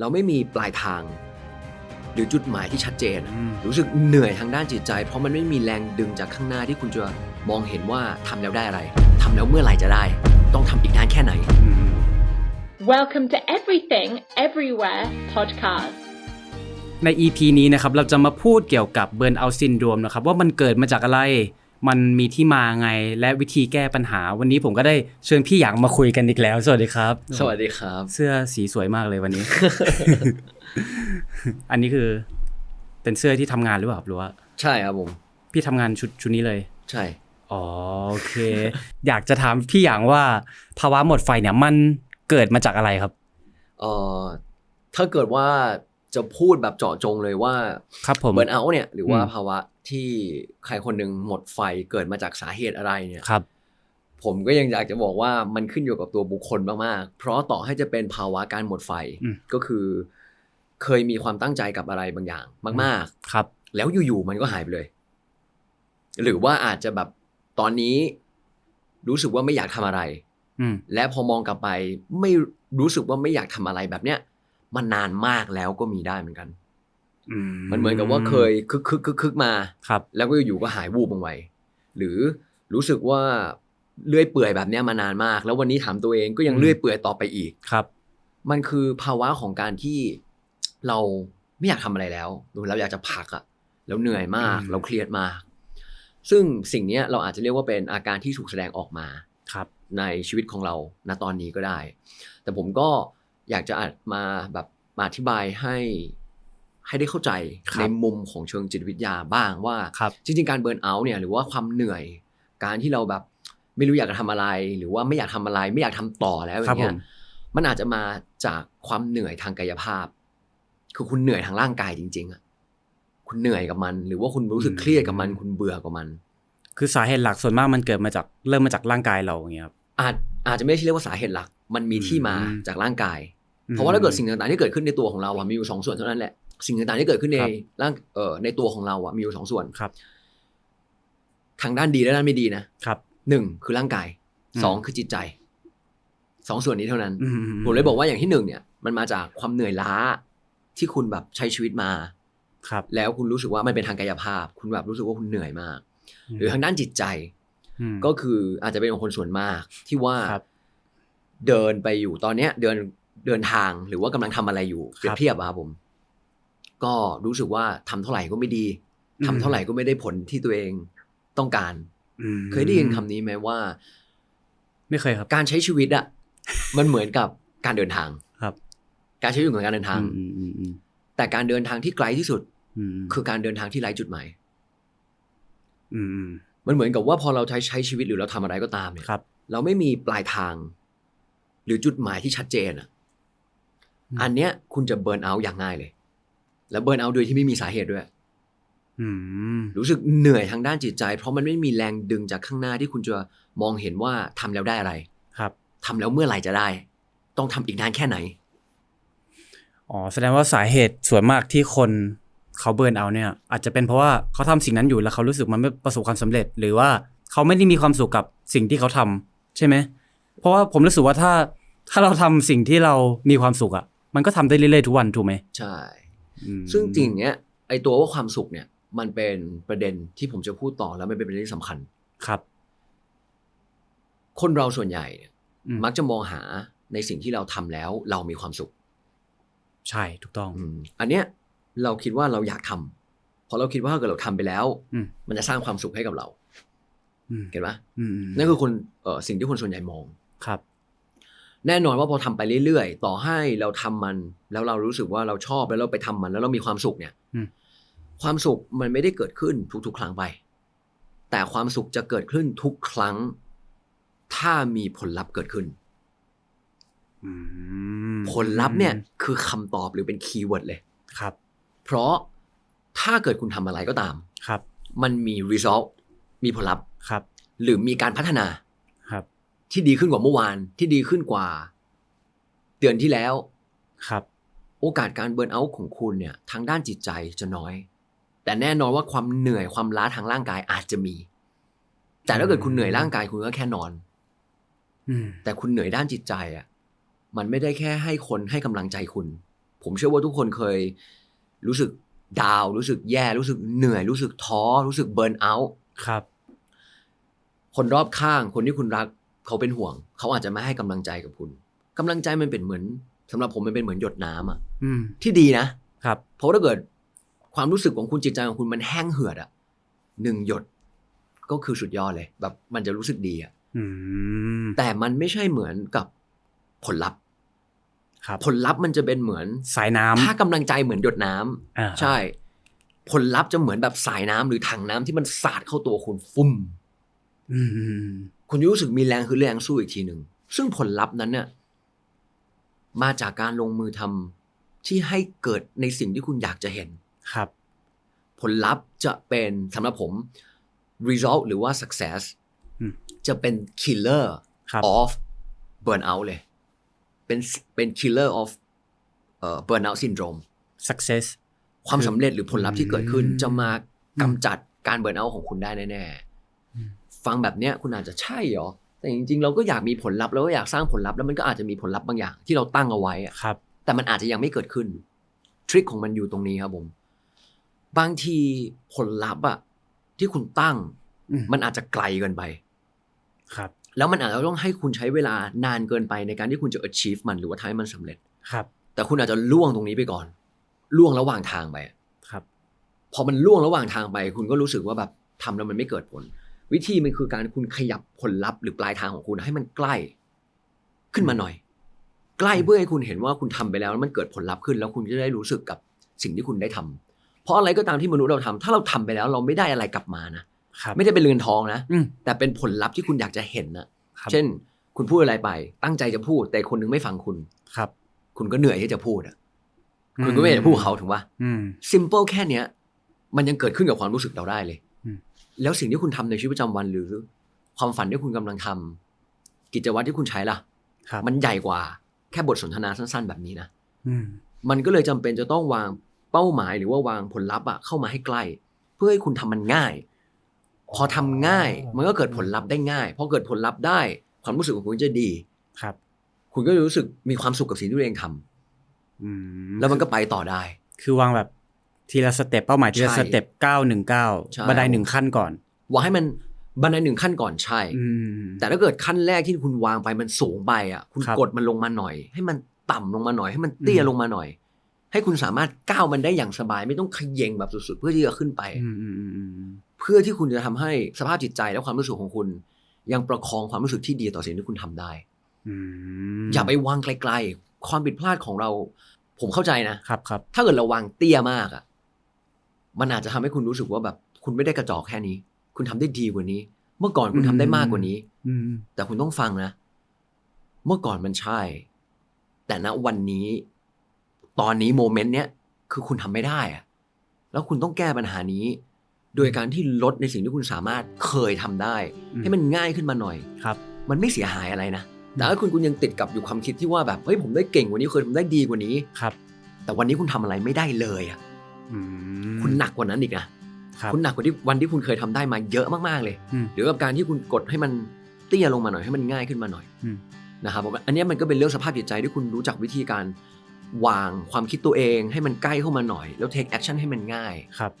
เราไม่มีปลายทาง หรือจุดหมายที่ชัดเจนอืมรู้สึกเหนื่อยทางด้านจิตใจ เพราะมันไม่มีแรงดึงจากข้างหน้าที่คุณจะมองเห็นว่าทำแล้วได้อะไรทำแล้วเมื่อไหร่จะได้ ต้องทำอีกนานแค่ไหนอืม Welcome to Everything Everywhere podcast. ใน EP นี้นะครับเราจะมาพูดเกี่ยวกับเบิร์นเอาซินโดรมนะครับว่ามันเกิดมาจากอะไร มันมีที่มาไงและวิธีแก้ปัญหา วันนี้ผมก็ได้เชิญพี่หยางมาคุยกันอีกแล้ว สวัสดีครับ สวัสดีครับ เสื้อสีสวยมากเลยวันนี้ อันนี้คือเป็นเสื้อที่ทำงานหรือเปล่าครับหรือว่าใช่ครับผม พี่ทำงานชุดชุดนี้เลย ใช่อ๋อโอเค อยากจะถามพี่หยางว่าภาวะหมดไฟเนี่ยมันเกิดมาจากอะไรครับเอ่อถ้าเกิดว่า จะพูดแบบเจาะจงเลยว่าครับผมเบิร์นเอาท์เนี่ย หรือว่าอืมภาวะที่ใครคนหนึ่งหมดไฟเกิดมาจากสาเหตุอะไรเนี่ยครับ ผมก็ยังอยากจะบอกว่ามันขึ้นอยู่กับตัวบุคคลมากๆ เพราะต่อให้จะเป็นภาวะการหมดไฟอืมก็คือ เคยมีความตั้งใจกับอะไรบางอย่างมากครับๆแล้วอยู่ๆมันก็หายไปเลย หรือว่าอาจจะแบบตอนนี้รู้สึกว่าไม่อยากทำอะไรอืมและพอมองกลับไปไม่รู้สึกว่าไม่อยากทำอะไรแบบเนี้ย มันนานมากแล้วก็มีได้เหมือนกันอืมมันเหมือนกับว่าเคยคึกคึกคึกคึกมาครับ แล้วก็อยู่ๆก็หายวูบลงไปหรือรู้สึกว่าเลื่อยเปื่อยแบบเนี้ยมานานมาก แล้ววันนี้ถามตัวเองก็ยังอืมเลื่อยเปื่อยต่อไปอีกครับ มันคือภาวะของการที่เราไม่อยากทำอะไรแล้วหรือเราอยากจะพักอะแล้วเหนื่อยมากอืมเราเครียดมาก ซึ่งสิ่งเนี้ยเราอาจจะเรียกว่าเป็นอาการที่ถูกแสดงออกมาครับ ในชีวิตของเราณตอนนี้ก็ได้ แต่ผมก็ อยากจะอาจมาแบบมาอธิบายให้ให้ได้เข้าใจครับในมุมของเชิงจิตวิทยาบ้างว่าครับจริง ๆ การเบิร์นเอาท์เนี่ยหรือว่าความเหนื่อย การที่เราแบบไม่รู้อยากจะทำอะไร หรือว่าไม่อยากทำอะไร ไม่อยากทำต่อแล้วอครับย่างเงี้ผยมมันอาจจะมาจากความเหนื่อยทางกายภาพ คือคุณเหนื่อยทางร่างกายจริง ๆอะคุณเหนื่อยกับมัน หรือว่าคุณรู้สึกเครียดกับมัน คุณเบื่อกับมัน คือสาเหตุหลักส่วนมากมันเกิดมาจากเริ่มมาจากร่างกายเราอย่างเงี้ยครับอาจอาจจะไม่ใช่เรียกว่าสาเหตุหลัก มันมีที่มาอืมจากร่างกายอืม เพราะว่าถ้าเกิดสิ่งต่างๆที่เกิดขึ้นในตัวของเราอะมีอยู่สองส่วนเท่านั้นแหละสิ่งต่างๆที่เกิดขึ้นในครับร่างเอ่อในตัวของเราอะมีอยู่สองส่วนครับ ทางด้านดีและด้านไม่ดีนะครับหนึ่งคือร่างกายอืมสองคือจิตใจสองส่วนนี้เท่านั้นอืผมเลยบอกว่าอย่างที่หนึ่งเนี่ย มันมาจากความเหนื่อยล้าที่คุณแบบใช้ชีวิตมา ครับ แล้วคุณรู้สึกว่ามันเป็นทางกายภาพ คุณแบบรู้สึกว่าคุณเหนื่อยมาก หรือทางด้านจิตใจมก็คืออาจจะเป็นของคนส่วนมากที่ว่าครับเดินไปอยู่ตอนเนี้ย เดิน เดินทางหรือว่ากำลังทำอะไรอยู่เปรียครับบเทียบอะครับผม ก็รู้สึกว่าทำเท่าไหร่ก็ไม่ดีอืมทำเท่าไหร่ก็ไม่ได้ผลที่ตัวเองต้องการอืมเคยได้ยินคำนี้ไหมว่า ไม่เคยครับ การใช้ชีวิตอะมันเหมือนกับการเดินทางครับ การใช้ชีวิตเหมือนการเดินทางอืมอืมอืมแต่การเดินทางที่ไกลที่สุดอืมคือการเดินทางที่ไร้จุดหมายอืมอืมมันเหมือนกับว่าพอเราใช้ใช้ชีวิตหรือเราทำอะไรก็ตามเนี่ยครับเราไม่มีปลายทาง หรือจุดหมายที่ชัดเจนอะ อืมอันเนี้ยคุณจะเบิร์นเอาท์อย่างง่ายเลย แล้วเบิร์นเอาท์โดยที่ไม่มีสาเหตุด้วยอืมรู้สึกเหนื่อยทางด้านจิตใจ เพราะมันไม่มีแรงดึงจากข้างหน้าที่คุณจะมองเห็นว่าทำแล้วได้อะไร ครับทำแล้วเมื่อไหร่จะได้ ต้องทำอีกนานแค่ไหน อ๋อแสดงว่าสาเหตุส่วนมากที่คนเขาเบิร์นเอาท์เนี่ย อาจจะเป็นเพราะว่าเขาทำสิ่งนั้นอยู่แล้วเขารู้สึกมันไม่ประสบความสำเร็จ หรือว่าเขาไม่ได้มีความสุขกับสิ่งที่เขาทำใช่ไหมเพราะว่าผมรู้สึกว่าถ้าถ้าเราทำสิ่งที่เรามีความสุขอะ มันก็ทำได้เรื่อยๆทุกวันถูกไหมใช่อืมซึ่งจริงเนี้ยไอตัวว่าความสุขเนี่ย มันเป็นประเด็นที่ผมจะพูดต่อแล้วมันเป็นประเด็นที่สำคัญครับ คนเราส่วนใหญ่เนี่ยอืมมักจะมองหาในสิ่งที่เราทำแล้ว เรามีความสุข ใช่ถูกต้องอืมอันเนี้ยเราคิดว่าเราอยากทำเพราะเราคิดว่าถ้าเกิดเราทำไปแล้วอืมมันจะสร้างความสุขให้กับเราอืมเห็นปะอืมนั่นคือคนเอ่อสิ่งที่คนส่วนใหญ่มองครับ แน่นอนว่าพอทำไปเรื่อยๆ ต่อให้เราทำมัน แล้วเรารู้สึกว่าเราชอบแล้วเราไปทำมันแล้วเรามีความสุขเนี่ยอืมความสุขมันไม่ได้เกิดขึ้นทุกๆ ครั้งไป แต่ความสุขจะเกิดขึ้นทุกครั้ง ถ้ามีผลลัพธ์เกิดขึ้นอืมผลลัพธ์เนี่ย คือคำตอบหรือเป็นคีย์เวิร์ดเลยครับ เพราะถ้าเกิดคุณทำอะไรก็ตาม ครับ มันมี result มีผลลัพธ์ครับ หรือมีการพัฒนาครับ ที่ดีขึ้นกว่าเมื่อวานที่ดีขึ้นกว่า เดือนที่แล้วครับ โอกาสการเบิร์นเอาท์ของคุณเนี่ย ทางด้านจิตใจจะน้อย แต่แน่นอนว่าความเหนื่อยความล้าทางร่างกายอาจจะมี แต่ถ้าเกิดคุณเหนื่อยร่างกายคุณก็แค่นอนอืมแต่คุณเหนื่อยด้านจิตใจอะ มันไม่ได้แค่ให้คนให้กำลังใจคุณ ผมเชื่อว่าทุกคนเคย รู้สึกดาวน์รู้สึกแย่ รู้สึกเหนื่อย รู้สึกท้อ รู้สึกเบิร์นเอาท์ครับ คนรอบข้างคนที่คุณรัก เขาเป็นห่วง เขาอาจจะไม่ให้กำลังใจกับคุณกำลังใจมันเป็นเหมือนสำหรับผมมันเป็นเหมือนหยดน้ำอะอืมที่ดีนะครับ เพราะถ้าเกิดความรู้สึกของคุณจิตใจของคุณมันแห้งเหือดอะหนึ่งหยดก็คือสุดยอดเลย แบบมันจะรู้สึกดีอะอืมแต่มันไม่ใช่เหมือนกับผลลัพธ์ครับผลลัพธ์มันจะเป็นเหมือนสายน้ำถ้ากำลังใจเหมือนหยดน้ำอ่าใช่ ผลลัพธ์จะเหมือนแบบสายน้ำหรือถังน้ำที่มันสาดเข้าตัวคุณฟุ่มอืมอืม คุณจะรู้สึกมีแรงคือแรงสู้อีกทีหนึ่ง ซึ่งผลลัพธ์นั้นเนี่ยมาจากการลงมือทำที่ให้เกิดในสิ่งที่คุณอยากจะเห็นครับ ผลลัพธ์จะเป็นสำหรับผม result หรือว่า success อืมจะเป็น killer ครับ of burnout เลย เป็นเป็น killer of เอ่อ burnout syndrome success ความสำเร็จหรือผลลัพธ์ที่เกิดขึ้นอืมจะมากำจัดการเบิร์นเอาท์ของคุณได้แน่อืมๆ ฟังแบบเนี้ยคุณอาจจะใช่เหรอแต่จริงๆ เราก็อยากมีผลลัพธ์เราก็อยากสร้างผลลัพธ์แล้วมันก็อาจจะมีผลลัพธ์บางอย่างที่เราตั้งเอาไว้อะครับ แต่มันอาจจะยังไม่เกิดขึ้นทริคของมันอยู่ตรงนี้ครับผม บางทีผลลัพธ์อะที่คุณตั้ง อืม มันอาจจะไกลเกินไป ครับ แล้วมันอาจจะต้องให้คุณใช้เวลานานเกินไปในการที่คุณจะ achieve มันหรือว่าทำให้มันสำเร็จ ครับ แต่คุณอาจจะล่วงตรงนี้ไปก่อน ล่วงระหว่างทางไป ครับ พอมันล่วงระหว่างทางไป คุณก็รู้สึกว่าแบบทำแล้วมันไม่เกิดผล วิธีมันคือการคุณขยับผลลัพธ์หรือปลายทางของคุณให้มันใกล้ ขึ้นมาหน่อย ใกล้เพื่อให้คุณเห็นว่าคุณทำไปแล้วแล้วมันเกิดผลลัพธ์ขึ้น แล้วคุณจะได้รู้สึกกับสิ่งที่คุณได้ทำเพราะอะไรก็ตามที่มนุษย์เราทำถ้าเราทำไปแล้วเราไม่ได้อะไรกลับมานะครับไม่ได้เป็นเรือนทองนะอืมแต่เป็นผลลัพธ์ที่คุณอยากจะเห็นนะครับเช่น คุณพูดอะไรไป ตั้งใจจะพูด แต่คนนึงไม่ฟังคุณครับ คุณก็เหนื่อยที่จะพูดอะคุณก็ไม่อยากจะพูดกับเขาถูกปะอืมซิมเปิลแค่เนี้ย มันยังเกิดขึ้นกับความรู้สึกเราได้เลยอืม แล้วสิ่งที่คุณทำในชีวิตประจำวัน หรือ ความฝันที่คุณกำลังทำกิจวัตรที่คุณใช้ล่ะครับมันใหญ่กว่า แค่บทสนทนาสั้น ๆ แบบนี้นะอืมมันก็เลยจำเป็นจะต้องวางเป้าหมายหรือว่าวางผลลัพธ์อะเข้ามาให้ใกล้ เพื่อให้คุณทำมันง่าย พอทำง่าย มันก็เกิดผลลัพธ์ได้ง่ายพอเกิดผลลัพธ์ได้ ความรู้สึกของคุณจะดีครับ คุณก็จะรู้สึกมีความสุขกับสิ่งที่ตัวเองทำอืมแล้วมันก็ไปต่อได้ คือวางแบบ ทีละสเต็ปเป้าหมายทีละใช่สเต็ปเก้าหนึ่งเก้าใช่บันไดหนึ่งขั้นก่อนวางให้มันบันไดหนึ่งขั้นก่อนใช่อืมแต่ถ้าเกิดขั้นแรกที่คุณวางไปมันสูงไปอะ คุณครับกดมันลงมาหน่อย ให้มันต่ำลงมาหน่อย ให้มันเตี้ยอืมลงมาหน่อย ให้คุณสามารถก้าวมันได้อย่างสบาย ไม่ต้องเขย่งแบบสุดๆ เพื่อที่จะขึ้นไปอืมอืมอืมอืมเพื่อที่คุณจะทำให้สภาพจิตใจและความรู้สึกของคุณ ยังประคองความรู้สึกที่ดีต่อสิ่งที่คุณทำได้อืมอย่าไปวางไกลๆ ความผิดพลาดของเรา ผมเข้าใจนะครับครับ ถ้าเกิดเราวางเตี้ยมากอะ มันอาจจะทำให้คุณรู้สึกว่าแบบ คุณไม่ได้กระจอกแค่นี้ คุณทำได้ดีกว่านี้ เมื่อก่อนคุณทำได้มากกว่านี้ อืมแต่คุณต้องฟังนะ เมื่อก่อนมันใช่ แต่ณวันนี้ ตอนนี้โมเมนต์เนี้ยคือคุณทำไม่ได้อะแล้วคุณต้องแก้ปัญหานี้ โดยการที่ลดในสิ่งที่คุณสามารถเคยทำได้ ให้มันง่ายขึ้นมาหน่อยครับ มันไม่เสียหายอะไรนะแต่ถ้าคุณคุณยังติดกับอยู่ความคิดที่ว่าแบบเฮ้ยผมได้เก่งกว่านี้เคยทำได้ดีกว่านี้ครับ แต่วันนี้คุณทำอะไรไม่ได้เลยอะอืม คุณหนักกว่านั้นอีกนะครับคุณหนักกว่าที่วันที่คุณเคยทำได้มาเยอะมากๆเลยอืมหรือกับการที่คุณกดให้มันเตี้ยลงมาหน่อยให้มันง่ายขึ้นมาหน่อยอืมนะครับผมอันเนี้ยมันก็เป็นเรื่องสภาพจิตใจที่คุณรู้จักวิธีการวางความคิดตัวเองให้มันใกล้เข้ามาหน่อย แล้ว take action ให้มันง่ายครับ